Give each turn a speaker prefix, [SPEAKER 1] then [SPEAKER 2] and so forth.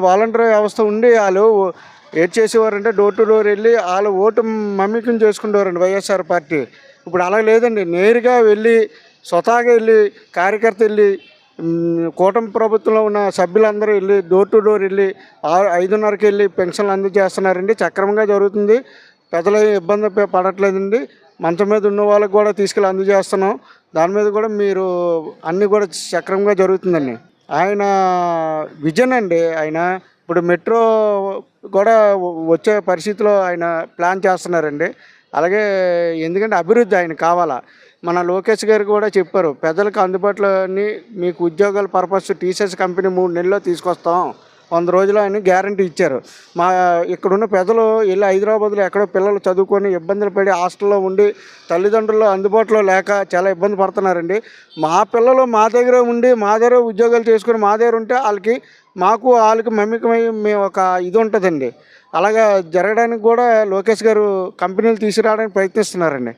[SPEAKER 1] Volunteer వ్యవస్థ ఉండి వాళ్ళు ఏం చేసేవారంటే డోర్ టు డోర్ వెళ్ళి వాళ్ళు ఓటు మమ్మికం చేసుకునేవారండి వైఎస్ఆర్ పార్టీ. ఇప్పుడు అలా లేదండి. నేరుగా వెళ్ళి స్వతహాగా వెళ్ళి కార్యకర్త వెళ్ళి కూటమి ప్రభుత్వంలో ఉన్న సభ్యులందరూ వెళ్ళి డోర్ టు డోర్ వెళ్ళి ఆరు ఐదున్నరకి వెళ్ళి పెన్షన్లు అందజేస్తున్నారండి. సక్రమంగా జరుగుతుంది. పెద్దలు ఇబ్బంది పడట్లేదండి. మంచం మీద ఉన్న వాళ్ళకి కూడా తీసుకెళ్ళి అందజేస్తున్నాం. దాని మీద కూడా మీరు అన్నీ కూడా సక్రమంగా జరుగుతుందండి. ఆయన విజన్ అండి ఆయన. ఇప్పుడు మెట్రో కూడా వచ్చే పరిస్థితిలో ఆయన ప్లాన్ చేస్తున్నారండి. అలాగే ఎందుకంటే అభివృద్ధి ఆయన కావాలా. మన లోకేష్ గారు కూడా చెప్పారు పెద్దలకు అందుబాటులో అన్ని మీకు ఉద్యోగాల పర్పస్ టీసీఎస్ కంపెనీ మూడు నెలల్లో తీసుకొస్తాం. వంద రోజులు అని గ్యారంటీ ఇచ్చారు. మా ఇక్కడున్న పెద్దలు వెళ్ళి హైదరాబాద్లో ఎక్కడో పిల్లలు చదువుకొని ఇబ్బందులు పడి హాస్టల్లో ఉండి తల్లిదండ్రులు అందుబాటులో లేక చాలా ఇబ్బంది పడుతున్నారండి. మా పిల్లలు మా దగ్గర ఉండి మా దగ్గర ఉద్యోగాలు చేసుకుని మా దగ్గర ఉంటే వాళ్ళకి మాకు వాళ్ళకి మమ్మికమై మేము ఒక ఇది ఉంటుందండి. అలాగా జరగడానికి కూడా లోకేష్ గారు కంపెనీలు తీసుకురావడానికి ప్రయత్నిస్తున్నారండి.